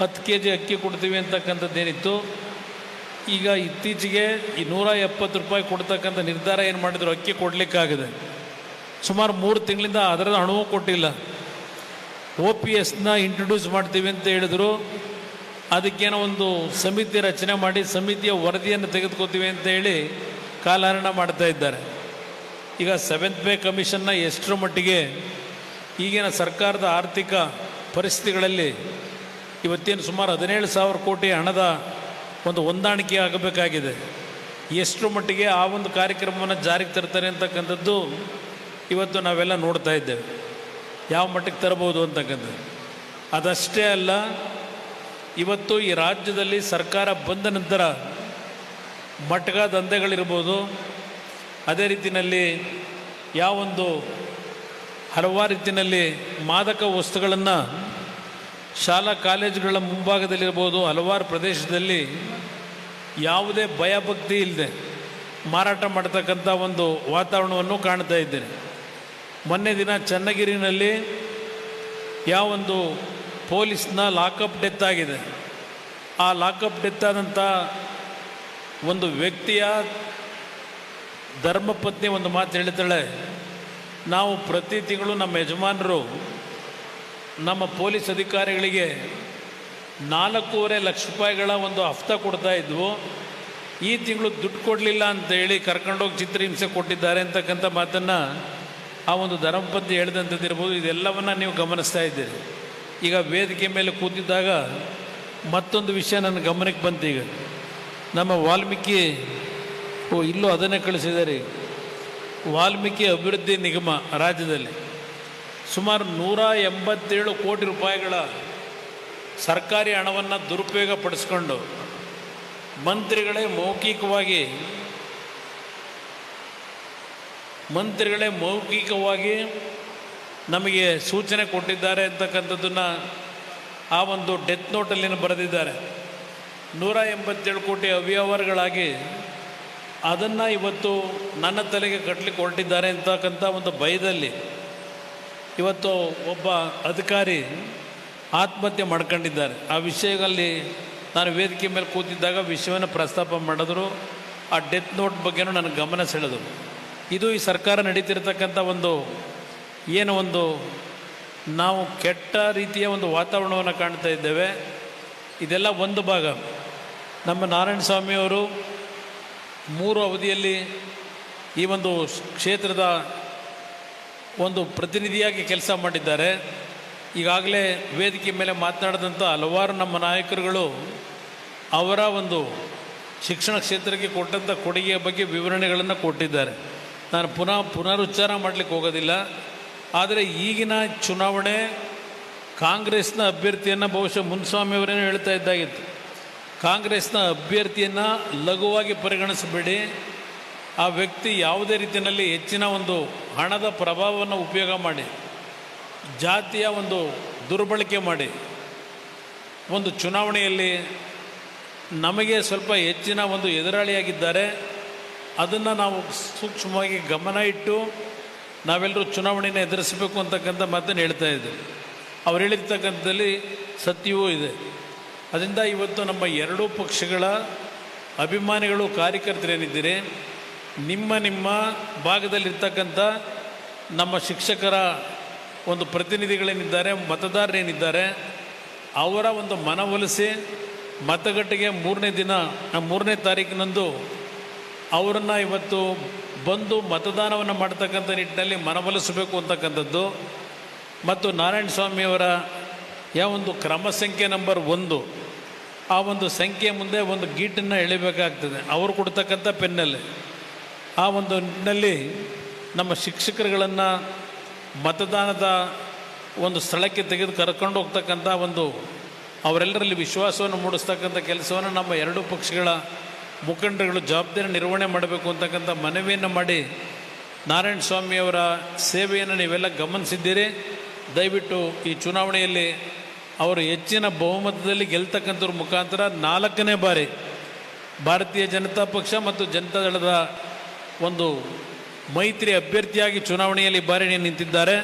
ಹತ್ತು K G ಅಕ್ಕಿ ಕೊಡ್ತೀವಿ ಅಂತಕ್ಕಂಥದ್ದೇನಿತ್ತು. ಈಗ ಇತ್ತೀಚೆಗೆ ಈ ನೂರ ಎಪ್ಪತ್ತು ರೂಪಾಯಿ ಕೊಡ್ತಕ್ಕಂಥ ನಿರ್ಧಾರ ಏನು ಮಾಡಿದ್ರು? ಅಕ್ಕಿ ಕೊಡಲಿಕ್ಕಾಗಿದೆ. ಸುಮಾರು ಮೂರು ತಿಂಗಳಿಂದ ಅದರ ಹಣವೂ ಕೊಟ್ಟಿಲ್ಲ. ಒ ಪಿ ಎಸ್ನ ಇಂಟ್ರೊಡ್ಯೂಸ್ ಮಾಡ್ತೀವಿ ಅಂತ ಹೇಳಿದ್ರು. ಅದಕ್ಕೇನೋ ಒಂದು ಸಮಿತಿ ರಚನೆ ಮಾಡಿ ಸಮಿತಿಯ ವರದಿಯನ್ನು ತೆಗೆದುಕೋತೀವಿ ಅಂತ ಹೇಳಿ ಕಾಲಹರಣ ಮಾಡ್ತಾ ಇದ್ದಾರೆ. ಈಗ ಸೆವೆಂತ್ ಪೇ ಕಮಿಷನ್ನ ಎಷ್ಟರ ಮಟ್ಟಿಗೆ ಈಗಿನ ಸರ್ಕಾರದ ಆರ್ಥಿಕ ಪರಿಸ್ಥಿತಿಗಳಲ್ಲಿ ಇವತ್ತೇನು ಸುಮಾರು ಹದಿನೇಳು ಸಾವಿರ ಕೋಟಿ ಹಣದ ಒಂದು ಹೊಂದಾಣಿಕೆ ಆಗಬೇಕಾಗಿದೆ. ಎಷ್ಟರ ಮಟ್ಟಿಗೆ ಆ ಒಂದು ಕಾರ್ಯಕ್ರಮವನ್ನು ಜಾರಿಗೆ ತರ್ತಾರೆ ಅಂತಕ್ಕಂಥದ್ದು ಇವತ್ತು ನಾವೆಲ್ಲ ನೋಡ್ತಾ ಇದ್ದೇವೆ. ಯಾವ ಮಟ್ಟಕ್ಕೆ ತರಬಹುದು ಅಂತಕ್ಕಂಥದ್ದು. ಅದಷ್ಟೇ ಅಲ್ಲ, ಇವತ್ತು ಈ ರಾಜ್ಯದಲ್ಲಿ ಸರ್ಕಾರ ಬಂದ ನಂತರ ಮಟ್ಗ ದಂಧೆಗಳಿರ್ಬೋದು, ಅದೇ ರೀತಿಯಲ್ಲಿ ಯಾವೊಂದು ಹಲವಾರು ರೀತಿಯಲ್ಲಿ ಮಾದಕ ವಸ್ತುಗಳನ್ನು ಶಾಲಾ ಕಾಲೇಜುಗಳ ಮುಂಭಾಗದಲ್ಲಿರ್ಬೋದು, ಹಲವಾರು ಪ್ರದೇಶದಲ್ಲಿ ಯಾವುದೇ ಭಯಭಕ್ತಿ ಇಲ್ಲದೆ ಮಾರಾಟ ಮಾಡ್ತಕ್ಕಂಥ ಒಂದು ವಾತಾವರಣವನ್ನು ಕಾಣ್ತಾ ಇದ್ದೇನೆ. ಮೊನ್ನೆ ದಿನ ಚನ್ನಗಿರಿನಲ್ಲಿ ಯಾವೊಂದು ಪೊಲೀಸ್ನ ಲಾಕಪ್ ಡೆತ್ ಆಗಿದೆ. ಆ ಲಾಕಪ್ ಡೆತ್ ಆದಂಥ ಒಂದು ವ್ಯಕ್ತಿಯ ಧರ್ಮಪತ್ನಿ ಒಂದು ಮಾತು ಹೇಳ್ತಾಳೆ, ನಾವು ಪ್ರತಿ ತಿಂಗಳು ನಮ್ಮ ಯಜಮಾನರು ನಮ್ಮ ಪೊಲೀಸ್ ಅಧಿಕಾರಿಗಳಿಗೆ ನಾಲ್ಕೂವರೆ ಲಕ್ಷ ರೂಪಾಯಿಗಳ ಒಂದು ಹಫ್ತ ಕೊಡ್ತಾ ಇದ್ವು. ಈ ತಿಂಗಳು ದುಡ್ಡು ಕೊಡಲಿಲ್ಲ ಅಂತೇಳಿ ಕರ್ಕೊಂಡೋಗಿ ಚಿತ್ರಹಿಂಸೆ ಕೊಟ್ಟಿದ್ದಾರೆ ಅಂತಕ್ಕಂಥ ಮಾತನ್ನು ಆ ಒಂದು ಧರ್ಮಪತ್ನಿ ಹೇಳ್ದಂಥದ್ದಿರ್ಬೋದು, ಇದೆಲ್ಲವನ್ನು ನೀವು ಗಮನಿಸ್ತಾ ಇದ್ದೀರಿ. ಈಗ ವೇದಿಕೆ ಮೇಲೆ ಕೂತಿದ್ದಾಗ ಮತ್ತೊಂದು ವಿಷಯ ನನ್ನ ಗಮನಕ್ಕೆ ಬಂತು ಈಗ. ನಮ್ಮ ವಾಲ್ಮೀಕಿ, ಓ, ಇಲ್ಲೂ ಅದನ್ನೇ ಕಳಿಸಿದ್ದಾರೆ ವಾಲ್ಮೀಕಿ ಅಭಿವೃದ್ಧಿ ನಿಗಮ ರಾಜ್ಯದಲ್ಲಿ. ಸುಮಾರು ನೂರ ಎಂಬತ್ತೇಳು ಕೋಟಿ ರೂಪಾಯಿಗಳ ಸರ್ಕಾರಿ ಹಣವನ್ನು ದುರುಪಯೋಗ ಪಡಿಸ್ಕೊಂಡು ಮಂತ್ರಿಗಳೇ ಮೌಖಿಕವಾಗಿ ಮಂತ್ರಿಗಳೇ ಮೌಖಿಕವಾಗಿ ನಮಗೆ ಸೂಚನೆ ಕೊಟ್ಟಿದ್ದಾರೆ ಅಂತಕ್ಕಂಥದ್ದನ್ನು ಆ ಒಂದು ಡೆತ್ ನೋಟಲ್ಲಿ ಬರೆದಿದ್ದಾರೆ. ನೂರ ಎಂಬತ್ತೇಳು ಕೋಟಿ ಅವ್ಯವಹಾರಗಳಾಗಿ ಅದನ್ನು ಇವತ್ತು ನನ್ನ ತಲೆಗೆ ಕಟ್ಟಲಿಕ್ಕೆ ಹೊರಟಿದ್ದಾರೆ ಅಂತಕ್ಕಂಥ ಒಂದು ಭಯದಲ್ಲಿ ಇವತ್ತು ಒಬ್ಬ ಅಧಿಕಾರಿ ಆತ್ಮಹತ್ಯೆ ಮಾಡ್ಕೊಂಡಿದ್ದಾರೆ. ಆ ವಿಷಯದಲ್ಲಿ ನಾನು ವೇದಿಕೆ ಮೇಲೆ ಕೂತಿದ್ದಾಗ ವಿಷಯವನ್ನು ಪ್ರಸ್ತಾಪ ಮಾಡಿದ್ರು. ಆ ಡೆತ್ ನೋಟ್ ಬಗ್ಗೆನೂ ನನಗೆ ಗಮನ ಸೆಳೆದರು. ಇದು ಈ ಸರ್ಕಾರ ನಡೀತಿರ್ತಕ್ಕಂಥ ಒಂದು, ಏನು ಒಂದು, ನಾವು ಕೆಟ್ಟ ರೀತಿಯ ಒಂದು ವಾತಾವರಣವನ್ನು ಕಾಣ್ತಾ ಇದ್ದೇವೆ. ಇದೆಲ್ಲ ಒಂದು ಭಾಗ. ನಮ್ಮ ನಾರಾಯಣ ಸ್ವಾಮಿಯವರು ಮೂರು ಅವಧಿಯಲ್ಲಿ ಈ ಒಂದು ಕ್ಷೇತ್ರದ ಒಂದು ಪ್ರತಿನಿಧಿಯಾಗಿ ಕೆಲಸ ಮಾಡಿದ್ದಾರೆ. ಈಗಾಗಲೇ ವೇದಿಕೆ ಮೇಲೆ ಮಾತನಾಡಿದಂಥ ಹಲವಾರು ನಮ್ಮ ನಾಯಕರುಗಳು ಅವರ ಒಂದು ಶಿಕ್ಷಣ ಕ್ಷೇತ್ರಕ್ಕೆ ಕೊಟ್ಟಂಥ ಕೊಡುಗೆಯ ಬಗ್ಗೆ ವಿವರಣೆಗಳನ್ನು ಕೊಟ್ಟಿದ್ದಾರೆ. ನಾನು ಪುನಃ ಪುನರುಚ್ಚಾರ ಮಾಡಲಿಕ್ಕೆ ಹೋಗೋದಿಲ್ಲ. ಆದರೆ ಈಗಿನ ಚುನಾವಣೆ ಕಾಂಗ್ರೆಸ್ನ ಅಭ್ಯರ್ಥಿಯನ್ನು ಬಹುಶಃ ಮುನ್ಸ್ವಾಮಿಯವರೇನು ಹೇಳ್ತಾ ಇದ್ದಾಗಿತ್ತು. ಕಾಂಗ್ರೆಸ್ನ ಅಭ್ಯರ್ಥಿಯನ್ನು ಲಘುವಾಗಿ ಪರಿಗಣಿಸಬೇಡಿ. ಆ ವ್ಯಕ್ತಿ ಯಾವುದೇ ರೀತಿಯಲ್ಲಿ ಹೆಚ್ಚಿನ ಒಂದು ಹಣದ ಪ್ರಭಾವವನ್ನು ಉಪಯೋಗ ಮಾಡಿ, ಜಾತಿಯ ಒಂದು ದುರ್ಬಳಕೆ ಮಾಡಿ, ಒಂದು ಚುನಾವಣೆಯಲ್ಲಿ ನಮಗೆ ಸ್ವಲ್ಪ ಹೆಚ್ಚಿನ ಒಂದು ಎದುರಾಳಿಯಾಗಿದ್ದಾರೆ, ಅದನ್ನು ನಾವು ಸೂಕ್ಷ್ಮವಾಗಿ ಗಮನ ಇಟ್ಟು ನಾವೆಲ್ಲರೂ ಚುನಾವಣೆಯನ್ನು ಎದುರಿಸಬೇಕು ಅಂತಕ್ಕಂಥ ಮಾತನ್ನು ಹೇಳ್ತಾ ಇದ್ದರು ಅವ್ರು ಹೇಳಿರ್ತಕ್ಕಂಥದ್ದಲ್ಲಿ ಸತ್ಯವೂ ಇದೆ. ಅದರಿಂದ ಇವತ್ತು ನಮ್ಮ ಎರಡೂ ಪಕ್ಷಗಳ ಅಭಿಮಾನಿಗಳು ಕಾರ್ಯಕರ್ತರೇನಿದ್ದೀರಿ ನಿಮ್ಮ ನಿಮ್ಮ ಭಾಗದಲ್ಲಿರ್ತಕ್ಕಂಥ ನಮ್ಮ ಶಿಕ್ಷಕರ ಒಂದು ಪ್ರತಿನಿಧಿಗಳೇನಿದ್ದಾರೆ, ಮತದಾರರೇನಿದ್ದಾರೆ, ಅವರ ಒಂದು ಮನವೊಲಿಸಿ ಮತಗಟ್ಟೆಗೆ ಮೂರನೇ ದಿನ ಮೂರನೇ ತಾರೀಕಿನಂದು ಅವರನ್ನು ಇವತ್ತು ಬಂದು ಮತದಾನವನ್ನು ಮಾಡ್ತಕ್ಕಂಥ ನಿಟ್ಟಿನಲ್ಲಿ ಮನವೊಲಿಸಬೇಕು ಅಂತಕ್ಕಂಥದ್ದು. ಮತ್ತು ನಾರಾಯಣ ಸ್ವಾಮಿಯವರ ಯಾವ ಒಂದು ಕ್ರಮ ಸಂಖ್ಯೆ ನಂಬರ್ ಒಂದು, ಆ ಒಂದು ಸಂಖ್ಯೆ ಮುಂದೆ ಒಂದು ಗೀಟನ್ನು ಎಳಿಬೇಕಾಗ್ತದೆ. ಅವರು ಕೊಡ್ತಕ್ಕಂಥ ಪೆನ್ನಲ್ಲಿ. ಆ ಒಂದು ನಿಟ್ಟಿನಲ್ಲಿ ನಮ್ಮ ಶಿಕ್ಷಕರುಗಳನ್ನು ಮತದಾನದ ಒಂದು ಸ್ಥಳಕ್ಕೆ ತೆಗೆದು ಕರ್ಕೊಂಡು ಹೋಗ್ತಕ್ಕಂಥ ಒಂದು ಅವರೆಲ್ಲರಲ್ಲಿ ವಿಶ್ವಾಸವನ್ನು ಮೂಡಿಸ್ತಕ್ಕಂಥ ಕೆಲಸವನ್ನು ನಮ್ಮ ಎರಡೂ ಪಕ್ಷಗಳ ಮುಖಂಡರುಗಳು ಜವಾಬ್ದಾರಿ ನಿರ್ವಹಣೆ ಮಾಡಬೇಕು ಅಂತಕ್ಕಂಥ ಮನವಿಯನ್ನು ಮಾಡಿ ನಾರಾಯಣ ಸ್ವಾಮಿಯವರ ಸೇವೆಯನ್ನು ನೀವೆಲ್ಲ ಗಮನಿಸಿದ್ದೀರಿ. ದಯವಿಟ್ಟು ಈ ಚುನಾವಣೆಯಲ್ಲಿ ಅವರು ಹೆಚ್ಚಿನ ಬಹುಮತದಲ್ಲಿ ಗೆಲ್ತಕ್ಕಂಥವ್ರ ಮುಖಾಂತರ ನಾಲ್ಕನೇ ಬಾರಿ ಭಾರತೀಯ ಜನತಾ ಪಕ್ಷ ಮತ್ತು ಜನತಾದಳದ ಒಂದು ಮೈತ್ರಿ ಅಭ್ಯರ್ಥಿಯಾಗಿ ಚುನಾವಣೆಯಲ್ಲಿ ಬಾರಿ ನಿಂತಿದ್ದಾರೆ.